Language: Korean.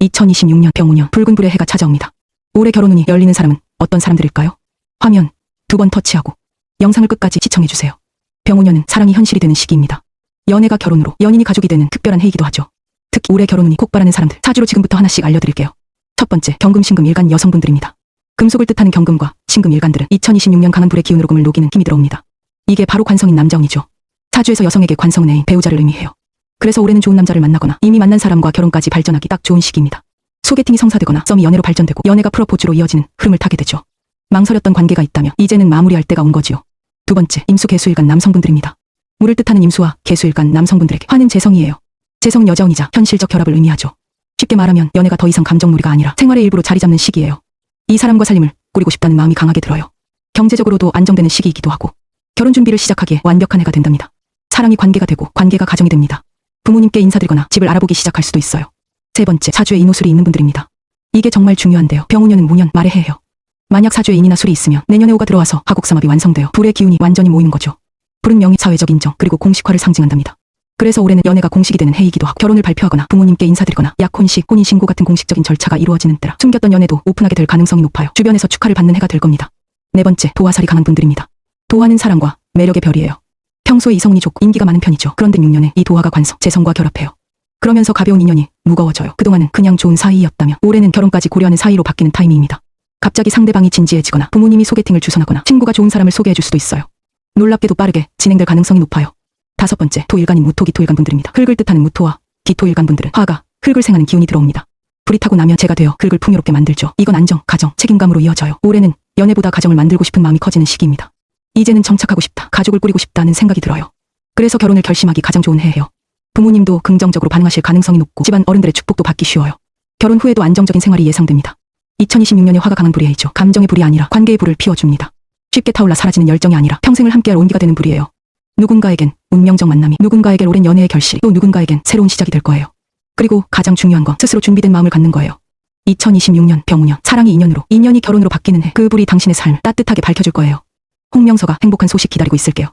2026년 병우년 붉은 불의 해가 찾아옵니다. 올해 결혼운이 열리는 사람은 어떤 사람들일까요? 화면 두 번 터치하고 영상을 끝까지 시청해주세요. 병우년은 사랑이 현실이 되는 시기입니다. 연애가 결혼으로 연인이 가족이 되는 특별한 해이기도 하죠. 특히 올해 결혼운이 폭발하는 사람들 사주로 지금부터 하나씩 알려드릴게요. 첫 번째 경금 신금 일간 여성분들입니다. 금속을 뜻하는 경금과 신금 일간들은 2026년 강한 불의 기운으로 금을 녹이는 힘이 들어옵니다. 이게 바로 관성인 남자운이죠. 사주에서 여성에게 관성은 애인 배우자를 의미해요. 그래서 올해는 좋은 남자를 만나거나 이미 만난 사람과 결혼까지 발전하기 딱 좋은 시기입니다. 소개팅이 성사되거나 썸이 연애로 발전되고 연애가 프로포즈로 이어지는 흐름을 타게 되죠. 망설였던 관계가 있다면 이제는 마무리할 때가 온 거지요. 두 번째, 임수 개수일간 남성분들입니다. 물을 뜻하는 임수와 개수일간 남성분들에게 화는 재성이에요. 재성은 여자운이자 현실적 결합을 의미하죠. 쉽게 말하면 연애가 더 이상 감정놀이가 아니라 생활의 일부로 자리 잡는 시기예요. 이 사람과 살림을 꾸리고 싶다는 마음이 강하게 들어요. 경제적으로도 안정되는 시기이기도 하고 결혼 준비를 시작하기에 완벽한 해가 된답니다. 사랑이 관계가 되고 관계가 가정이 됩니다. 부모님께 인사드리거나 집을 알아보기 시작할 수도 있어요. 세 번째, 사주에 인 호술이 있는 분들입니다. 이게 정말 중요한데요. 병우년은 무년 말의 해예요. 만약 사주에 인이나 술이 있으면 내년에 오가 들어와서 화곡삼합이 완성되어 불의 기운이 완전히 모이는 거죠. 불은 명예, 사회적 인정, 그리고 공식화를 상징한답니다. 그래서 올해는 연애가 공식이 되는 해이기도 하고 결혼을 발표하거나 부모님께 인사드리거나 약혼식, 혼인신고 같은 공식적인 절차가 이루어지는 때라 숨겼던 연애도 오픈하게 될 가능성이 높아요. 주변에서 축하를 받는 해가 될 겁니다. 네 번째, 도화살이 강한 분들입니다. 도화는 사랑과 매력의 별이에요. 평소에 이성운이 좋고 인기가 많은 편이죠. 그런데 6년에 이 도화가 관성, 재성과 결합해요. 그러면서 가벼운 인연이 무거워져요. 그동안은 그냥 좋은 사이였다면 올해는 결혼까지 고려하는 사이로 바뀌는 타이밍입니다. 갑자기 상대방이 진지해지거나 부모님이 소개팅을 주선하거나 친구가 좋은 사람을 소개해줄 수도 있어요. 놀랍게도 빠르게 진행될 가능성이 높아요. 다섯 번째, 토일간인 무토기토일간 분들입니다. 흙을 뜻하는 무토와 기토일간 분들은 화가 흙을 생하는 기운이 들어옵니다. 불이 타고 나면 제가 되어 흙을 풍요롭게 만들죠. 이건 안정, 가정, 책임감으로 이어져요. 올해는 연애보다 가정을 만들고 싶은 마음이 커지는 시기입니다. 이제는 정착하고 싶다, 가족을 꾸리고 싶다는 생각이 들어요. 그래서 결혼을 결심하기 가장 좋은 해예요. 부모님도 긍정적으로 반응하실 가능성이 높고 집안 어른들의 축복도 받기 쉬워요. 결혼 후에도 안정적인 생활이 예상됩니다. 2026년에 화가 강한 불의 해이죠. 감정의 불이 아니라 관계의 불을 피워줍니다. 쉽게 타올라 사라지는 열정이 아니라 평생을 함께할 온기가 되는 불이에요. 누군가에겐 운명적 만남이, 누군가에겐 오랜 연애의 결실이, 또 누군가에겐 새로운 시작이 될 거예요. 그리고 가장 중요한 건 스스로 준비된 마음을 갖는 거예요. 2026년 병우년, 사랑이 인연으로, 인연이 결혼으로 바뀌는 해, 그 불이 당신의 삶을 따뜻하게 밝혀줄 거예요. 홍명서가 행복한 소식 기다리고 있을게요.